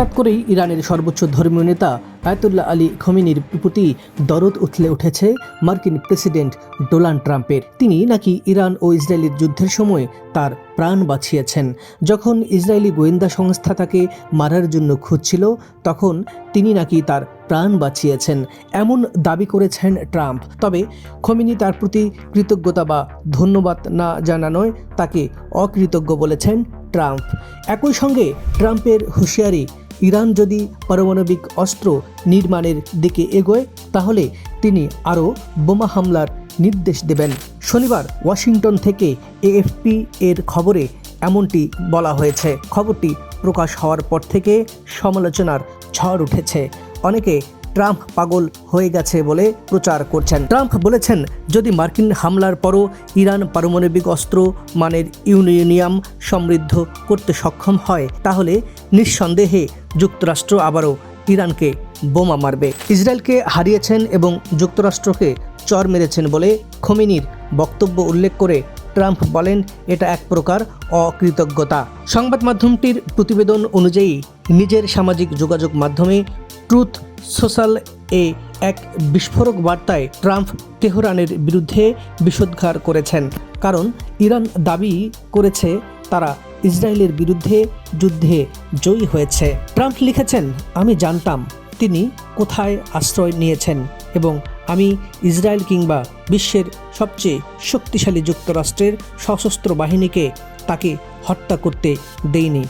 হঠাৎ করেই ইরানের সর্বোচ্চ ধর্মীয় নেতা আয়াতুল্লাহ আলী খমিনির প্রতি দরদ উথলে উঠেছে মার্কিন প্রেসিডেন্ট ডোনাল্ড ট্রাম্পের। তিনি নাকি ইরান ও ইসরায়েলের যুদ্ধের সময় তার প্রাণ বাঁচিয়েছেন। যখন ইসরায়েলি গোয়েন্দা সংস্থা তাকে মারার জন্য খুঁজছিল, তখন তিনি নাকি তার প্রাণ বাঁচিয়েছেন, এমন দাবি করেছেন ট্রাম্প। তবে খমিনি তার প্রতি কৃতজ্ঞতা বা ধন্যবাদ না জানানোয় তাকে অকৃতজ্ঞ বলেছেন ট্রাম্প। একই সঙ্গে ট্রাম্পের হুঁশিয়ারি ইরান যদি পারমাণবিক অস্ত্র নির্মাণের দিকে এগোয়, তাহলে তিনি আরও বোমা হামলার নির্দেশ দেবেন। শনিবার ওয়াশিংটন থেকে এএফপি এর খবরে এমনটি বলা হয়েছে। খবরটি প্রকাশ হওয়ার পর থেকে সমালোচনার ঝড় উঠেছে। অনেকে ট্রাম্প পাগল হয়ে গেছে বলে প্রচার করছেন। ট্রাম্প বলেছেন, যদি মার্কিন হামলার পরও ইরান পারমাণবিক অস্ত্র মানের ইউরেনিয়াম সমৃদ্ধ করতে সক্ষম হয়, তাহলে নিঃসন্দেহে যুক্তরাষ্ট্র আবারও ইরানকে বোমা মারবে। ইসরায়েলকে হারিয়েছেন এবং যুক্তরাষ্ট্রকে চর মেরেছেন বলে খমিনির বক্তব্য উল্লেখ করে ট্রাম্প বলেন, এটা এক প্রকার অকৃতজ্ঞতা। সংবাদ মাধ্যমটির প্রতিবেদন অনুযায়ী, নিজের সামাজিক যোগাযোগ মাধ্যমে ট্রুথ সোশ্যাল এ এক বিস্ফোরক বার্তায় ট্রাম্প তেহরানের বিরুদ্ধে বিষোদ্গার করেছেন। কারণ ইরান দাবি করেছে তারা ইসরায়েলের বিরুদ্ধে যুদ্ধে জয়ী হয়েছে। ট্রাম্প লিখেছেন, আমি জানতাম তিনি কোথায় আশ্রয় নিয়েছেন এবং আমি ইসরায়েল কিংবা বিশ্বের সবচেয়ে শক্তিশালী যুক্তরাষ্ট্রের সশস্ত্র বাহিনীকে তাকে হত্যা করতে দেইনি।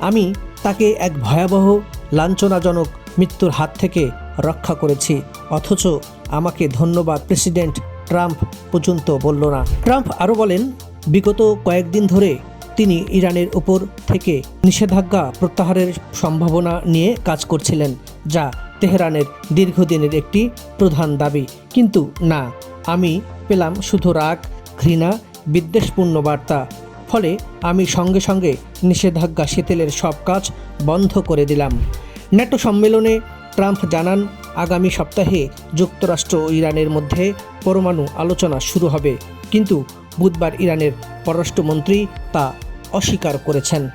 আমি তাকে এক ভয়াবহ, লাঞ্ছনাজনক মৃত্যুর হাত থেকে রক্ষা করেছি। অথচ আমাকে ধন্যবাদ, প্রেসিডেন্ট ট্রাম্প পর্যন্ত বলল না। ট্রাম্প আরও বলেন, বিগত কয়েকদিন ধরে তিনি ইরানের উপর থেকে নিষেধাজ্ঞা প্রত্যাহারের সম্ভাবনা নিয়ে কাজ করছিলেন, যা তেহরানের দীর্ঘদিনের একটি প্রধান দাবি। কিন্তু না, আমি পেলাম শুধু রাগ, ঘৃণা, বিদ্বেষপূর্ণ বার্তা। ফলে আমি সঙ্গে সঙ্গে নিষেধাজ্ঞা শিথিলের সব কাজ বন্ধ করে দিলাম। ন্যাটো সম্মেলনে ট্রাম্প জানান, আগামী সপ্তাহে যুক্তরাষ্ট্র ও ইরানের মধ্যে পরমাণু আলোচনা শুরু হবে। কিন্তু বুধবার ইরানের পররাষ্ট্রমন্ত্রী তা অস্বীকার করেছেন।